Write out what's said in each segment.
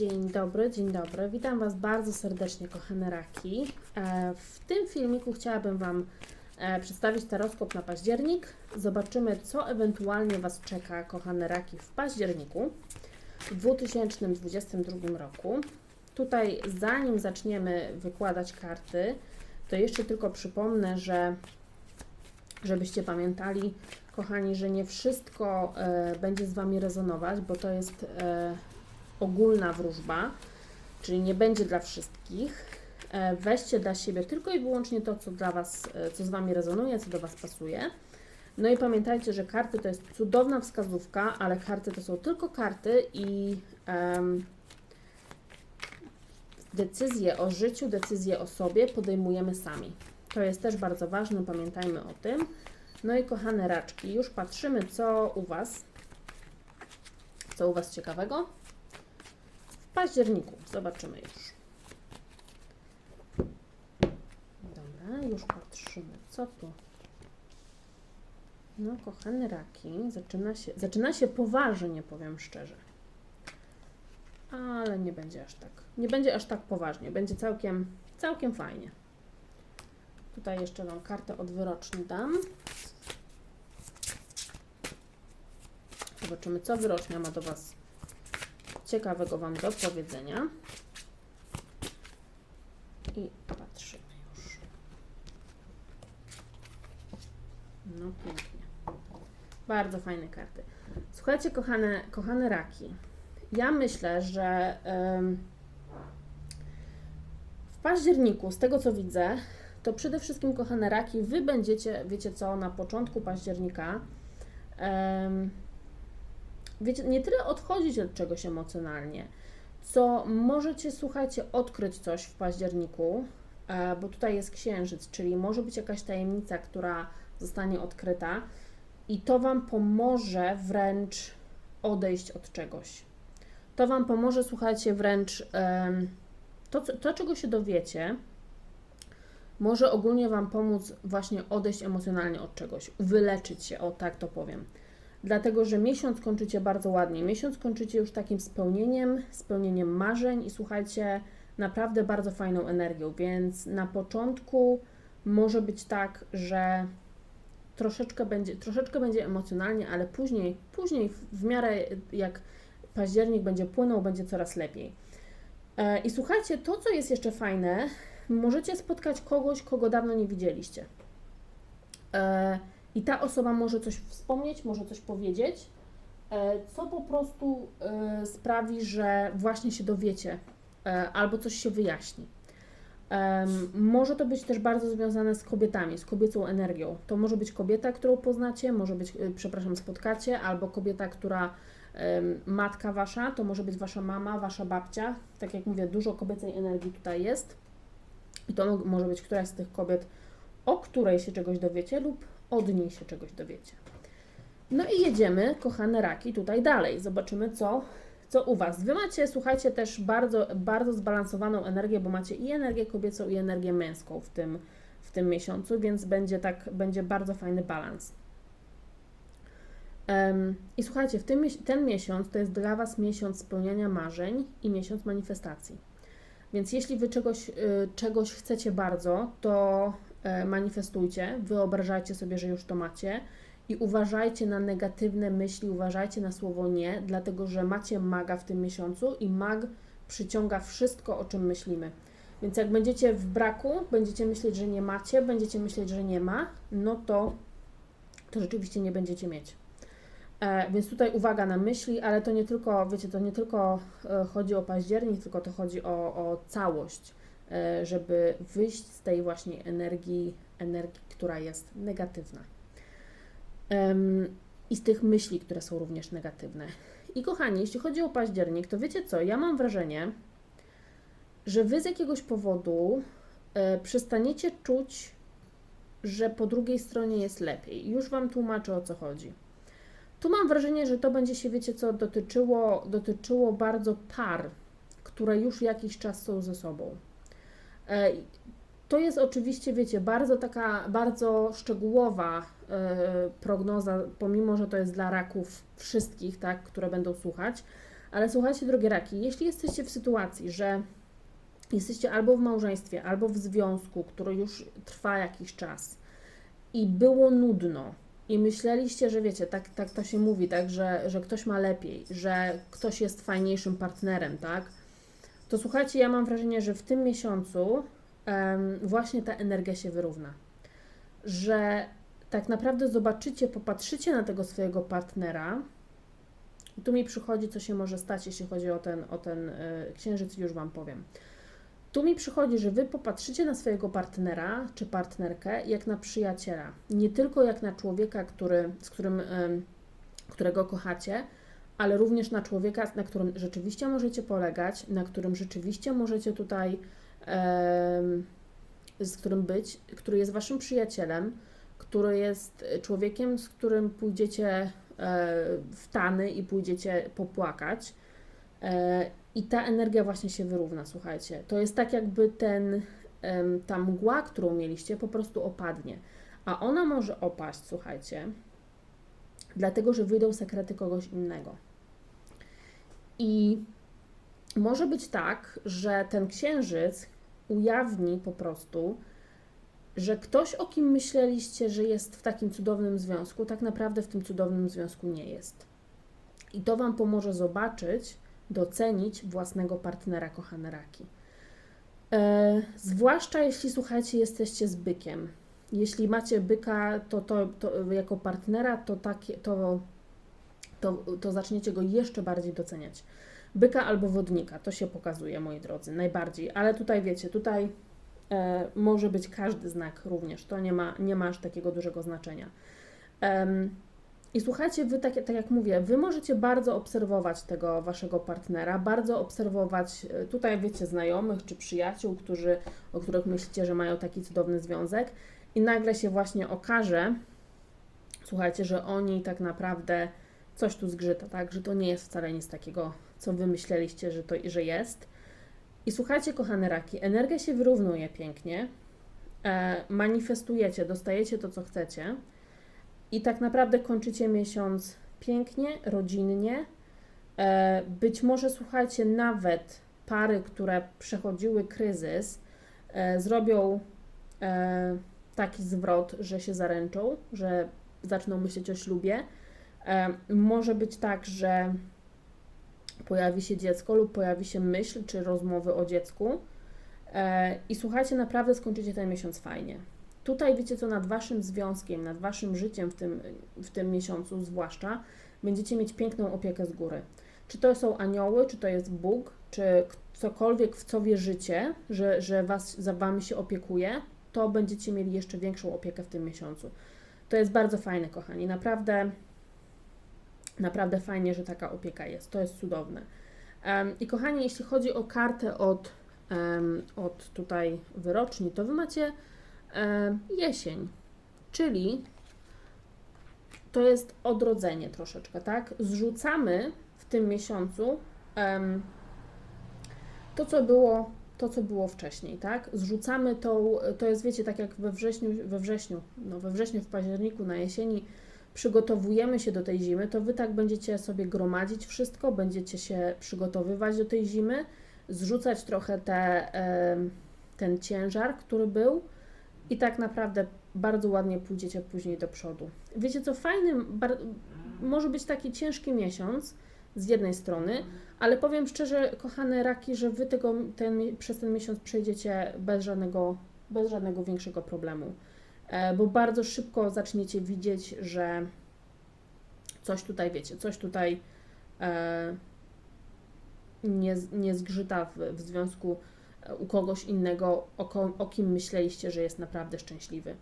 Dzień dobry, dzień dobry. Witam Was bardzo serdecznie, kochane raki. E, W tym filmiku chciałabym Wam e, przedstawić taroskop na październik. Zobaczymy, co ewentualnie Was czeka, kochane raki, w październiku w 2022 roku. Tutaj, zanim zaczniemy wykładać karty, to jeszcze tylko przypomnę, że żebyście pamiętali, kochani, że nie wszystko e, będzie z Wami rezonować, bo to jest ogólna wróżba, czyli nie będzie dla wszystkich. E, weźcie dla siebie tylko i wyłącznie to, co dla Was, e, co z Wami rezonuje, co do Was pasuje. No i pamiętajcie, że karty to jest cudowna wskazówka, ale karty to są tylko karty i em, decyzje o życiu, decyzje o sobie podejmujemy sami. To jest też bardzo ważne, pamiętajmy o tym. No i kochane raczki, już patrzymy, co u Was, co u Was ciekawego. Październiku zobaczymy już. Dobra, już patrzymy, co tu. No, kochane raki, zaczyna się, zaczyna się poważnie, powiem szczerze. Ale nie będzie aż tak. Nie będzie aż tak poważnie, będzie całkiem, całkiem fajnie. Tutaj jeszcze Wam kartę odwyroczni dam. Zobaczymy, co wyrocznia ma do Was ciekawego Wam do powiedzenia. I patrzymy już. No pięknie. Bardzo fajne karty. Słuchajcie, kochane, kochane raki. Ja myślę, że w październiku, z tego co widzę, to przede wszystkim, kochane raki, wy będziecie, wiecie co, na początku października, wiecie, nie tyle odchodzić od czegoś emocjonalnie, co możecie, słuchajcie, odkryć coś w październiku, e, bo tutaj jest księżyc, czyli może być jakaś tajemnica, która zostanie odkryta i to Wam pomoże wręcz odejść od czegoś. To Wam pomoże, słuchajcie, wręcz to, to, czego się dowiecie, może ogólnie Wam pomóc właśnie odejść emocjonalnie od czegoś, wyleczyć się, o tak to powiem. Dlatego, że miesiąc kończycie bardzo ładnie. Miesiąc kończycie już takim spełnieniem, spełnieniem marzeń i słuchajcie, naprawdę bardzo fajną energią, więc na początku może być tak, że troszeczkę będzie, troszeczkę będzie emocjonalnie, ale później, później w- miarę jak październik będzie płynął, będzie coraz lepiej. E, I słuchajcie, to co jest jeszcze fajne, możecie spotkać kogoś, kogo dawno nie widzieliście. I ta osoba może coś wspomnieć, może coś powiedzieć, e, co po prostu e, sprawi, że właśnie się dowiecie e, albo coś się wyjaśni. Może to być też bardzo związane z kobietami, z kobiecą energią. To może być kobieta, którą poznacie, może być, przepraszam, spotkacie, albo kobieta, która matka wasza, to może być wasza mama, wasza babcia. Tak jak mówię, dużo kobiecej energii tutaj jest. I to mo- może być któraś z tych kobiet, o której się czegoś dowiecie, lub od niej się czegoś dowiecie. No i jedziemy, kochane raki, tutaj dalej. Zobaczymy, co, co u Was. Wy macie, słuchajcie, też bardzo, bardzo zbalansowaną energię, bo macie i energię kobiecą, i energię męską w tym, w tym miesiącu, więc będzie tak, będzie bardzo fajny balans. Em, I słuchajcie, w tym, ten miesiąc to jest dla Was miesiąc spełniania marzeń i miesiąc manifestacji. Więc jeśli Wy czegoś, y, czegoś chcecie bardzo, to manifestujcie, wyobrażajcie sobie, że już to macie i uważajcie na negatywne myśli, uważajcie na słowo nie, dlatego że macie maga w tym miesiącu i mag przyciąga wszystko, o czym myślimy. Więc jak będziecie w braku, będziecie myśleć, że nie macie, będziecie myśleć, że nie ma, no to, to rzeczywiście nie będziecie mieć. E, więc tutaj uwaga na myśli, ale to nie tylko, wiecie, to nie tylko e, chodzi o październik, tylko to chodzi o, o całość, e, żeby wyjść z tej właśnie energii, energii, która jest negatywna. I z tych myśli, które są również negatywne. I kochani, jeśli chodzi o październik, to wiecie co, ja mam wrażenie, że wy z jakiegoś powodu e, przestaniecie czuć, że po drugiej stronie jest lepiej. Już Wam tłumaczę o co chodzi. Tu mam wrażenie, że to będzie się, wiecie co, dotyczyło, dotyczyło bardzo par, które już jakiś czas są ze sobą. E, To jest oczywiście, wiecie, bardzo taka, bardzo szczegółowa e, prognoza, pomimo, że to jest dla raków wszystkich, tak, które będą słuchać, Ale słuchajcie, drogie raki, jeśli jesteście w sytuacji, że jesteście albo w małżeństwie, albo w związku, który już trwa jakiś czas i było nudno, i myśleliście, że wiecie, tak, tak to się mówi, tak, że, że ktoś ma lepiej, że ktoś jest fajniejszym partnerem, tak, to słuchajcie, ja mam wrażenie, że w tym miesiącu em, właśnie ta energia się wyrówna. Że tak naprawdę zobaczycie, popatrzycie na tego swojego partnera. I tu mi przychodzi, co się może stać, jeśli chodzi o ten, o ten y, księżyc, już Wam powiem. Tu mi przychodzi, że Wy popatrzycie na swojego partnera czy partnerkę jak na przyjaciela. Nie tylko jak na człowieka, który, z którym, ym, którego kochacie, ale również na człowieka, na którym rzeczywiście możecie polegać, na którym rzeczywiście możecie tutaj, z którym być, który jest Waszym przyjacielem, który jest człowiekiem, z którym pójdziecie e, w tany i pójdziecie popłakać. E, I ta energia właśnie się wyrówna, słuchajcie. To jest tak, jakby ten, ta mgła, którą mieliście, po prostu opadnie. A ona może opaść, słuchajcie, dlatego że wyjdą sekrety kogoś innego. I może być tak, że ten księżyc ujawni po prostu, że ktoś, o kim myśleliście, że jest w takim cudownym związku, tak naprawdę w tym cudownym związku nie jest. I to Wam pomoże zobaczyć, docenić własnego partnera, kochane raki. E, zwłaszcza jeśli słuchajcie, jesteście z bykiem. Jeśli macie byka, to, to, to jako partnera, to, takie, to, to, to zaczniecie go jeszcze bardziej doceniać. Byka albo wodnika, to się pokazuje, moi drodzy, najbardziej. Ale tutaj wiecie, tutaj e, może być każdy znak również. To nie ma, nie ma aż takiego dużego znaczenia. I słuchajcie, wy tak, tak jak mówię, wy możecie bardzo obserwować tego waszego partnera, bardzo obserwować e, tutaj, wiecie, znajomych czy przyjaciół, którzy, o których myślicie, że mają taki cudowny związek, i nagle się właśnie okaże, słuchajcie, że oni tak naprawdę coś tu zgrzyta, tak? Że to nie jest wcale nic takiego, co wy myśleliście, że to że jest. I słuchajcie, kochane raki, energia się wyrównuje pięknie, e, manifestujecie, dostajecie to, co chcecie i tak naprawdę kończycie miesiąc pięknie, rodzinnie. E, być może, słuchajcie, nawet pary, które przechodziły kryzys, e, zrobią e, taki zwrot, że się zaręczą, że zaczną myśleć o ślubie. Może być tak, że pojawi się dziecko lub pojawi się myśl czy rozmowy o dziecku. E, I słuchajcie, naprawdę skończycie ten miesiąc fajnie. Tutaj wiecie co, nad waszym związkiem, nad waszym życiem w tym, w tym miesiącu zwłaszcza, będziecie mieć piękną opiekę z góry. Czy to są anioły, czy to jest Bóg, czy cokolwiek, w co wierzycie, że, że was, za wami się opiekuje, to będziecie mieli jeszcze większą opiekę w tym miesiącu. To jest bardzo fajne, kochani. Naprawdę Naprawdę fajnie, że taka opieka jest. To jest cudowne. I kochani, jeśli chodzi o kartę od, od tutaj wyroczni, to Wy macie jesień, czyli to jest odrodzenie troszeczkę, tak? Zrzucamy w tym miesiącu to, co było, to, co było wcześniej, tak? Zrzucamy tą, to jest, wiecie, tak jak we wrześniu, we wrześniu, no we wrześniu, w październiku, na jesieni przygotowujemy się do tej zimy, to Wy tak będziecie sobie gromadzić wszystko, będziecie się przygotowywać do tej zimy, zrzucać trochę te, ten ciężar, który był i tak naprawdę bardzo ładnie pójdziecie później do przodu. Wiecie co, fajny, może być taki ciężki miesiąc z jednej strony, ale powiem szczerze, kochane raki, że Wy tego, ten, przez ten miesiąc przejdziecie bez żadnego, bez żadnego większego problemu. E, bo bardzo szybko zaczniecie widzieć, że coś tutaj wiecie, coś tutaj e, nie, nie zgrzyta w, w związku e, u kogoś innego, o, o kim myśleliście, że jest naprawdę szczęśliwy.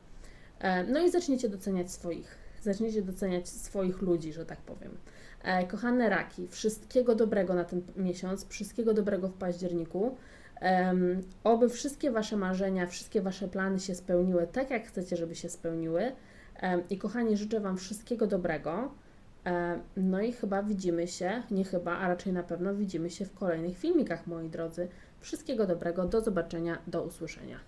No i zaczniecie doceniać swoich, zaczniecie doceniać swoich ludzi, że tak powiem. Kochane raki, wszystkiego dobrego na ten miesiąc, wszystkiego dobrego w październiku. Um, oby wszystkie Wasze marzenia, wszystkie Wasze plany się spełniły tak, jak chcecie, żeby się spełniły. Um, I kochani, życzę Wam wszystkiego dobrego. Um, no i chyba widzimy się, nie chyba, a raczej na pewno widzimy się w kolejnych filmikach, moi drodzy. Wszystkiego dobrego, do zobaczenia, do usłyszenia.